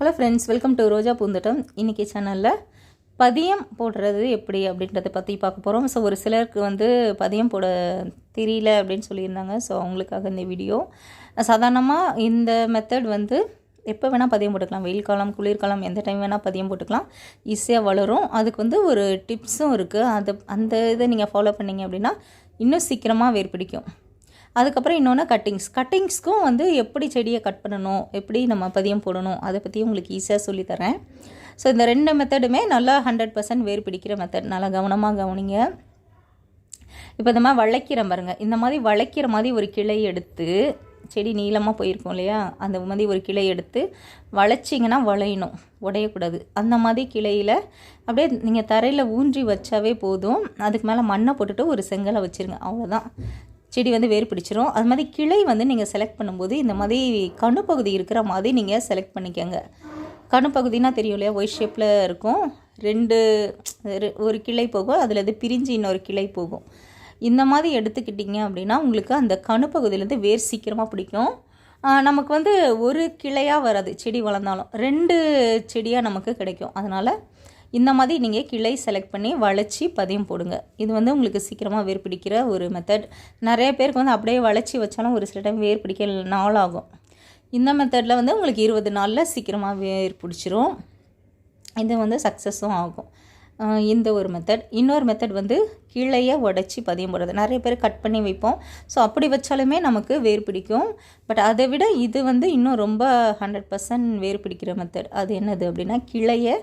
Hello friends welcome to Roja Poonthottam இன்றைக்கி சேனலில் பதியம் போடுறது எப்படி அப்படின்றத பற்றி பார்க்க போகிறோம் ஸோ ஒரு சிலருக்கு வந்து பதியம் போட தெரியல அப்படின்னு சொல்லியிருந்தாங்க. ஸோ அவங்களுக்காக இந்த வீடியோ சாதாரணமாக இந்த மெத்தட் வந்து எப்போ வேணால் பதியம் போட்டுக்கலாம். வெயில் காலம் குளிர்காலம் எந்த டைம் வேணால் பதியம் போட்டுக்கலாம். ஈஸியாக வளரும். அதுக்கு வந்து ஒரு டிப்ஸும் இருக்குது அது அந்த இதை நீங்கள் ஃபாலோ பண்ணிங்க அப்படின்னா இன்னும் சீக்கிரமாக வேர் பிடிக்கும் அதுக்கப்புறம் இன்னொன்று கட்டிங்ஸ் கட்டிங்ஸ்க்கும் வந்து எப்படி செடியை கட் பண்ணணும் எப்படி நம்ம பதியம் போடணும் அதை பற்றி உங்களுக்கு ஈஸியாக சொல்லித்தரேன். ஸோ இந்த ரெண்டு மெத்தடுமே நல்லா ஹண்ட்ரட் பர்சன்ட் வேர் பிடிக்கிற மெத்தட் நல்லா கவனமாக கவனிங்க. இப்போ இந்த மாதிரி வளைக்கிற பாருங்க. இந்த மாதிரி வளைக்கிற மாதிரி ஒரு கிளை எடுத்து செடி நீளமாக போயிருக்கும் இல்லையா? அந்த மாதிரி ஒரு கிளை எடுத்து வளைச்சிங்கன்னா வளையணும். உடையக்கூடாது. அந்த மாதிரி கிளையில் அப்படியே நீங்கள் தரையில் ஊன்றி வச்சாவே போதும். அதுக்கு மேலே மண்ணை போட்டுட்டு ஒரு செங்கலை வச்சுருங்க. அவ்வளோதான் செடி வந்து வேர் பிடிச்சிரும். அது மாதிரி கிளை வந்து நீங்கள் செலக்ட் பண்ணும்போது இந்த மாதிரி கணுப்பகுதி இருக்கிற மாதிரி நீங்கள் செலக்ட் பண்ணிக்கோங்க. கணுப்பகுதினா தெரியும் இல்லையா? ஒய் ஷேப்பில் இருக்கும். ரெண்டு ஒரு கிளை போகும். அதில் இது பிரிஞ்சு இன்னொரு கிளை போகும். இந்த மாதிரி எடுத்துக்கிட்டிங்க அப்படின்னா உங்களுக்கு அந்த கணுப்பகுதியிலேருந்து வேர் சீக்கிரமாக பிடிக்கும். நமக்கு வந்து ஒரு கிளையாக வராது. செடி வளர்ந்தாலும். ரெண்டு செடியாக நமக்கு கிடைக்கும். அதனால் இந்த மாதிரி நீங்கள் கிளை செலக்ட் பண்ணி வளைச்சி பதியம் போடுங்க. இது வந்து உங்களுக்கு சீக்கிரமாக வேர் பிடிக்கிற ஒரு மெத்தட் நிறைய பேருக்கு வந்து அப்படியே வளைச்சி வச்சாலும் ஒரு சில டைம் வேர் பிடிக்க நாள் ஆகும். இந்த மெத்தடில் வந்து உங்களுக்கு இருபது நாளில் சீக்கிரமாக வேர் பிடிச்சிரும். இது வந்து சக்ஸஸும் ஆகும். இந்த ஒரு மெத்தட் இன்னொரு மெத்தட் வந்து கிளையை உடச்சி பதியம் போடுறது. நிறைய பேர் கட் பண்ணி வைப்போம். ஸோ அப்படி வச்சாலுமே நமக்கு வேர் பிடிக்கும். பட் அதை விட இது வந்து இன்னும் ரொம்ப ஹண்ட்ரட் பர்சன்ட் வேர் பிடிக்கிற மெத்தட் அது என்னது அப்படின்னா கிளையை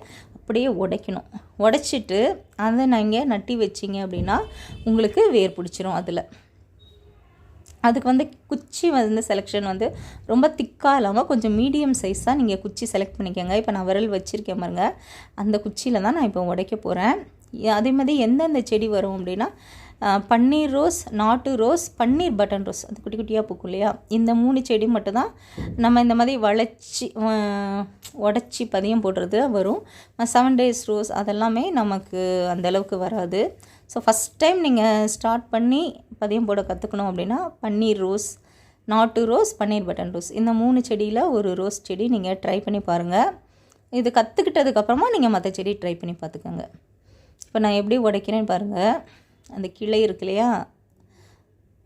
அப்படியே உடைக்கணும். உடைச்சிட்டு அதை நீங்கள் நட்டி வச்சிங்க அப்படின்னா உங்களுக்கு வேர் பிடிச்சிரும் அதில். அதுக்கு வந்து குச்சி வந்து செலெக்ஷன் வந்து ரொம்ப திக்காக இல்லாமல் கொஞ்சம் மீடியம் சைஸாக நீங்கள் குச்சி செலக்ட் பண்ணிக்கோங்க. இப்போ நான் விரல் வச்சுருக்கேன் பாருங்க. அந்த குச்சியில் தான் நான் இப்போ உடைக்க போகிறேன் அதே மாதிரி எந்தெந்த செடி வரும் அப்படின்னா பன்னீர் ரோஸ் நாட்டு ரோஸ் பன்னீர் பட்டன் ரோஸ். அது குட்டி குட்டியாக பூக்கும் இல்லையா? இந்த மூணு செடி மட்டும்தான் நம்ம இந்த மாதிரி வளைச்சி உடச்சி பதியம் போடுறது வரும். செவன் டேஸ் ரோஸ் அதெல்லாமே நமக்கு அந்தளவுக்கு வராது. ஸோ ஃபஸ்ட் டைம் நீங்கள் ஸ்டார்ட் பண்ணி பதியம் போட கற்றுக்கணும் அப்படின்னா பன்னீர் ரோஸ் நாட்டு ரோஸ் பன்னீர் பட்டன் ரோஸ். இந்த மூணு செடியில் ஒரு ரோஸ் செடி நீங்கள் ட்ரை பண்ணி பாருங்கள் இது கற்றுக்கிட்டதுக்கப்புறமா நீங்கள் மற்ற செடி ட்ரை பண்ணி பார்த்துக்கோங்க இப்போ நான் எப்படி உடைக்கிறேன்னு பாருங்கள் அந்த கிளை இருக்கு இல்லையா?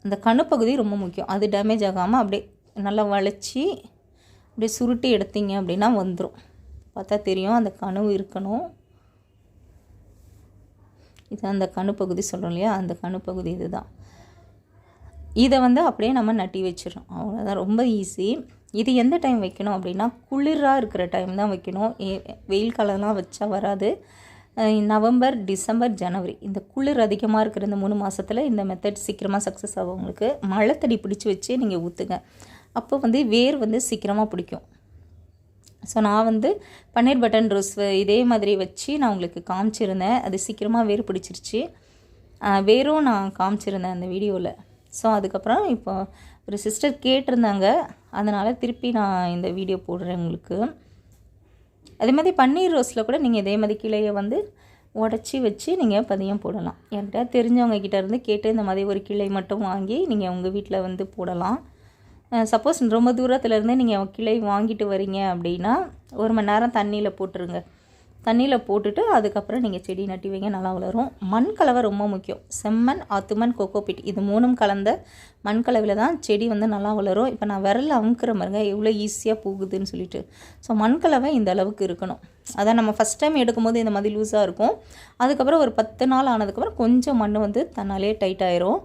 அந்த கணுப்பகுதி ரொம்ப முக்கியம். அது டேமேஜ் ஆகாமல் அப்படியே நல்லா வளைச்சி அப்படியே சுருட்டி எடுத்தீங்க அப்படின்னா வந்துடும் பார்த்தா தெரியும் அந்த கனவு இருக்கணும். இது அந்த கணுப்பகுதி சொல்கிறோம் இல்லையா? அந்த கணுப்பகுதி இதுதான். இதை வந்து அப்படியே நம்ம நட்டி வச்சிடறோம். அவ்வளோதான் ரொம்ப ஈஸி இது எந்த டைம் வைக்கணும் அப்படின்னா குளிராக இருக்கிற டைம் தான் வைக்கணும். வெயில் காலம்லாம் வச்சா வராது. நவம்பர் டிசம்பர் ஜனவரி. இந்த குளிர் அதிகமாக இருக்கிற இந்த மூணு மாதத்தில் இந்த மெத்தட் சீக்கிரமாக சக்ஸஸ் ஆகும் உங்களுக்கு மழை தடி பிடிச்சி வச்சு நீங்கள் ஊற்றுங்க அப்போ வந்து வேர் வந்து சீக்கிரமாக பிடிக்கும். ஸோ நான் வந்து பன்னீர் பட்டன் ரோஸ் இதே மாதிரி வச்சு நான் உங்களுக்கு காமிச்சிருந்தேன். அது சீக்கிரமாக வேர் பிடிச்சிருச்சு. வேரும் நான் காமிச்சிருந்தேன் அந்த வீடியோவில் ஸோ அதுக்கப்புறம் இப்போ ஒரு சிஸ்டர் கேட்டிருந்தாங்க. அதனால் திருப்பி நான் இந்த வீடியோ போடுறேன் உங்களுக்கு. அதே மாதிரி பன்னீர் ரோஸில் கூட நீங்கள் இதே மாதிரி கிளையை வந்து உடச்சி வச்சு நீங்கள் பதியம் போடலாம். என்கிட்ட தெரிஞ்சவங்க கிட்ட இருந்து கேட்டு இந்த மாதிரி ஒரு கிளை மட்டும் வாங்கி நீங்கள் உங்கள் வீட்டில் வந்து போடலாம். சப்போஸ் ரொம்ப தூரத்துலேருந்து நீங்கள் கிளை வாங்கிட்டு வரீங்க அப்படின்னா ஒரு மணி நேரம் தண்ணியில் போட்டுருங்க. தண்ணியில் போட்டுட்டு அதுக்கப்புறம் நீங்கள் செடி நட்டி வைங்க நல்லா வளரும். மண் கலவை ரொம்ப முக்கியம். செம்மண் ஆத்துமண் கோகோபிட் இது மூணும் கலந்த மண் கலவையில் தான் செடி வந்து நல்லா வளரும். இப்போ நான் விரல்ல அமுக்கிற மாதிரிங்க எவ்வளோ ஈஸியாக போகுதுன்னு சொல்லிட்டு. ஸோ மண் கலவை இந்த அளவுக்கு இருக்கணும். அதான் நம்ம ஃபஸ்ட் டைம் எடுக்கும்போது இந்த மாதிரி லூஸாக இருக்கும். அதுக்கப்புறம் ஒரு பத்து நாள் ஆனதுக்கப்புறம் கொஞ்சம் மண் வந்து தன்னாலே டைட் ஆயிரும்.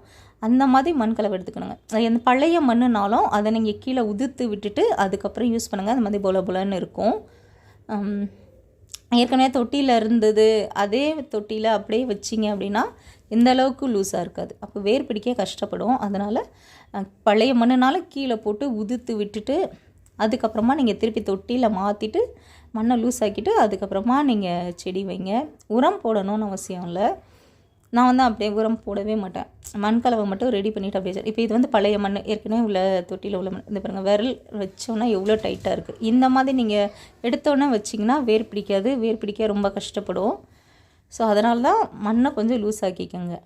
அந்த மாதிரி மண் கலவை எடுத்துக்கணுங்க. எந்த பழைய மண்ணுனாலும் அதை நீங்கள் கீழே உதிர்த்து விட்டுட்டு அதுக்கப்புறம் யூஸ் பண்ணுங்கள் அந்த மாதிரி பொல பொலன்னு இருக்கும். ஏற்கனவே தொட்டியில் இருந்தது அதே தொட்டியில் அப்படியே வச்சிங்க அப்படின்னா இந்த அளவுக்கு லூஸாக இருக்காது. அப்போ வேர் பிடிக்க கஷ்டப்படும் அதனால் பழைய மண்ணுனால கீழே போட்டு உதிர்த்து விட்டுட்டு அதுக்கப்புறமா நீங்கள் திருப்பி தொட்டியில் மாற்றிட்டு மண்ணை லூஸ் ஆக்கிட்டு அதுக்கப்புறமா நீங்கள் செடி வைங்க. உரம் போடணும்னு அவசியம் இல்லை. நான் வந்து அப்படியே உரம் போடவே மாட்டேன். மண் கலவை மட்டும் ரெடி பண்ணிவிட்டு அப்படியே இப்போ இது வந்து பழைய மண் ஏற்கனவே உள்ள தொட்டியில் உள்ள மண் இந்த பாருங்க விரல் வச்சோன்னா எவ்வளோ டைட்டாக இருக்குது இந்த மாதிரி நீங்கள் எடுத்தோன்னே வச்சிங்கன்னா வேர் பிடிக்காது வேர் பிடிக்க ரொம்ப கஷ்டப்படும். ஸோ அதனால தான் மண்ணை கொஞ்சம் லூஸ் ஆக்கிக்கோங்க.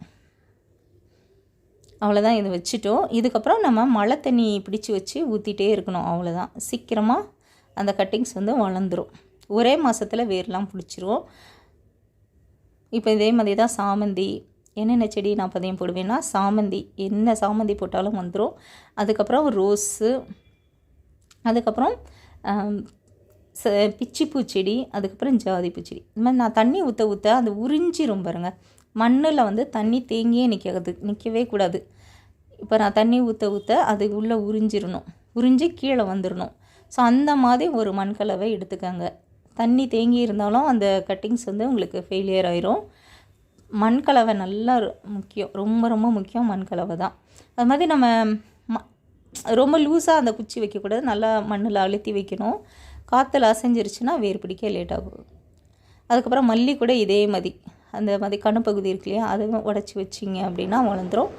அவ்வளோதான் இது வச்சுட்டோம். இதுக்கப்புறம் நம்ம மழை தண்ணி பிடிச்சி வச்சு ஊற்றிட்டே இருக்கணும். அவ்வளோதான் சீக்கிரமாக அந்த கட்டிங்ஸ் வந்து வளர்ந்துடும் ஒரே மாதத்தில் வேர்லாம் பிடிச்சிரும். இப்போ இதே மாதிரி தான் சாமந்தி. என்னென்ன செடி நான் பதியம் போடுவேன்னா சாமந்தி. என்ன சாமந்தி போட்டாலும் வந்துடும் அதுக்கப்புறம் ரோஸு. அதுக்கப்புறம் ச பிச்சிப்பூ செடி. அதுக்கப்புறம் ஜாதி பூச்செடி இந்த மாதிரி நான் தண்ணி ஊற்ற ஊற்ற அது உறிஞ்சிரும் பாருங்க. மண்ணில் வந்து தண்ணி தேங்கியே நிற்காது நிற்கவே கூடாது. இப்போ நான் தண்ணி ஊற்ற ஊற்ற அது உள்ளே உறிஞ்சிடணும் உறிஞ்சி கீழே வந்துடணும் ஸோ அந்த மாதிரி ஒரு மண்கலவை எடுத்துக்கோங்க. தண்ணி தேங்கி இருந்தாலும் அந்த கட்டிங்ஸ் வந்து உங்களுக்கு ஃபெயிலியர் ஆயிரும். மண்கலவை நல்லா முக்கியம். ரொம்ப ரொம்ப முக்கியம் மண்கலவை தான். அது மாதிரி நம்ம ம- ரொம்ப லூஸாக அந்த குச்சி வைக்கக்கூடாது. நல்லா மண்ணில் அழுத்தி வைக்கணும். காற்றுல அசைஞ்சிருச்சுன்னா வேர் பிடிக்க லேட் ஆகும். அதுக்கப்புறம் மல்லி கூட இதே மாதிரி அந்த மாதிரி கணுப்பகுதி இருக்கு இல்லையா அதுவும் உடச்சி வச்சிங்க அப்படின்னா வளர்ந்துடும்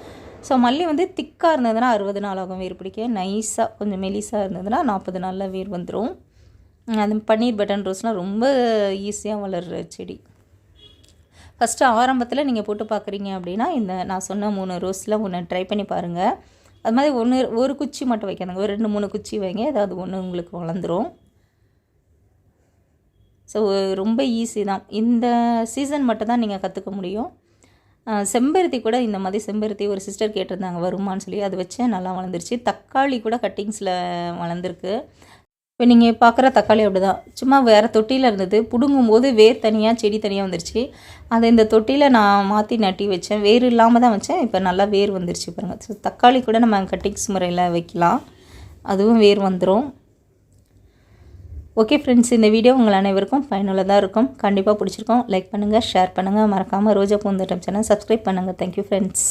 ஸோ மல்லி வந்து திக்காக இருந்ததுன்னா அறுபது நாள் ஆகும் வேர் பிடிக்க. நைஸாக கொஞ்சம் மெலிசாக இருந்ததுன்னா நாற்பது நாளில் வேர் வந்துடும் அது பன்னீர் பட்டன் ரோஸ்லாம் ரொம்ப ஈஸியாக வளர்கிற செடி. ஃபஸ்ட்டு ஆரம்பத்தில் நீங்கள் போட்டு பார்க்குறீங்க அப்படின்னா இந்த நான் சொன்ன மூணு ரோஸில் ஒன்று ட்ரை பண்ணி பாருங்கள் அது மாதிரி ஒன்று ஒரு குச்சி மட்டும் வைக்காதுங்க. ஒரு ரெண்டு மூணு குச்சி வைங்க. ஏதாவது ஒன்று உங்களுக்கு வளர்ந்துரும். ஸோ ரொம்ப ஈஸி தான். இந்த சீசன் மட்டும் தான் நீங்கள் கற்றுக்க முடியும். செம்பருத்தி கூட இந்த மாதிரி செம்பருத்தி ஒரு சிஸ்டர் கேட்டிருந்தாங்க வருமான்னு சொல்லி. அது வச்சே நல்லா வளர்ந்துருச்சு. தக்காளி கூட கட்டிங்ஸில் வளர்ந்துருக்கு. இப்போ நீங்கள் பார்க்குற தக்காளி அப்படி தான் சும்மா வேறு தொட்டியில் இருந்தது. பிடுங்கும் போது வேர் தனியாக செடி தனியாக வந்துருச்சு. அதை இந்த தொட்டியில் நான் மாற்றி நட்டி வச்சேன். வேர் இல்லாமல் தான் வச்சேன். இப்போ நல்லா வேர் வந்துருச்சு பாருங்கள் ஸோ தக்காளி கூட நம்ம கட்டிங்ஸ் முறையில் வைக்கலாம். அதுவும் வேர் வந்துடும் ஓகே ஃப்ரெண்ட்ஸ் இந்த வீடியோ உங்கள் அனைவருக்கும் பயனுள்ளதாக இருக்கும். கண்டிப்பாக பிடிச்சிருக்கோம். லைக் பண்ணுங்கள் ஷேர் பண்ணுங்கள் மறக்காமல் ரோஜா பூந்தோட்டம் சேனல் சப்ஸ்கிரைப் பண்ணுங்கள் தேங்க்யூ ஃப்ரெண்ட்ஸ்